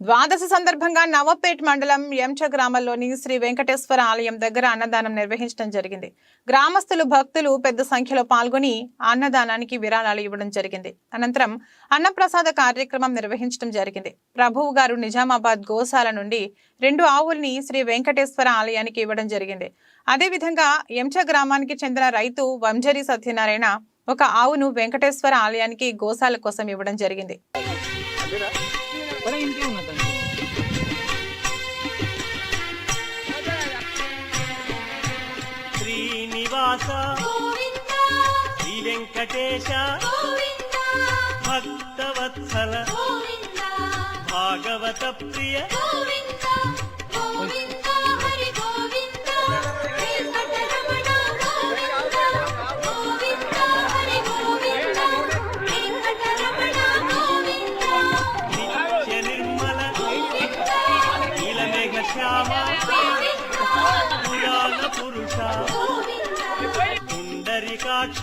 ద్వాదశ సందర్భంగా నవపేట్ మండలం ఎంచ గ్రామంలోని శ్రీ వెంకటేశ్వర ఆలయం దగ్గర అన్నదానం నిర్వహించడం జరిగింది. గ్రామస్తులు భక్తులు పెద్ద సంఖ్యలో పాల్గొని అన్నదానానికి విరాళాలు ఇవ్వడం జరిగింది. అనంతరం అన్నప్రసాద కార్యక్రమం నిర్వహించడం జరిగింది. ప్రభువు గారు నిజామాబాద్ గోశాల నుండి రెండు ఆవుల్ని శ్రీ వెంకటేశ్వర ఆలయానికి ఇవ్వడం జరిగింది. అదేవిధంగా ఎంచ గ్రామానికి చెందిన రైతు వంజరి సత్యనారాయణ ఒక ఆవును వెంకటేశ్వర ఆలయానికి గోశాల కోసం ఇవ్వడం జరిగింది. పడే ఇంకే ఉన్నదండి శ్రీనివాస శ్రీ వెంకటేశ భక్తవత్సల భాగవత ప్రియ శ్యామ పురాణ పురుష. పుండరికాక్ష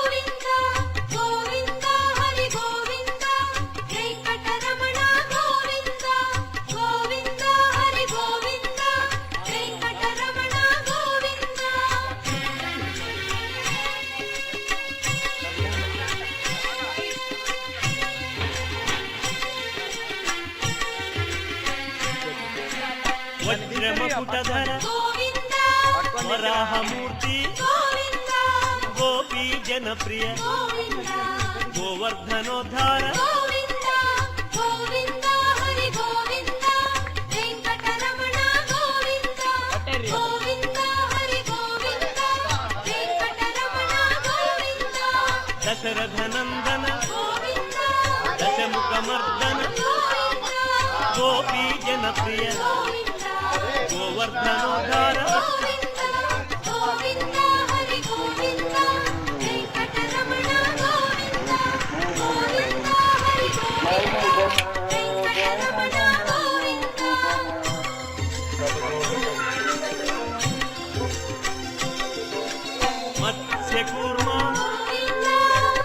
ವಜ್ರಮುಟಧರ ವರಾಹಮೂರ್ತಿ ಗೋಪಿ ಜನಪ್ರಿಯ ಗೋವರ್ಧನೋದ್ಧಾರ दशरथनन्दन दशमुखमर्दन गोपी जनप्रिय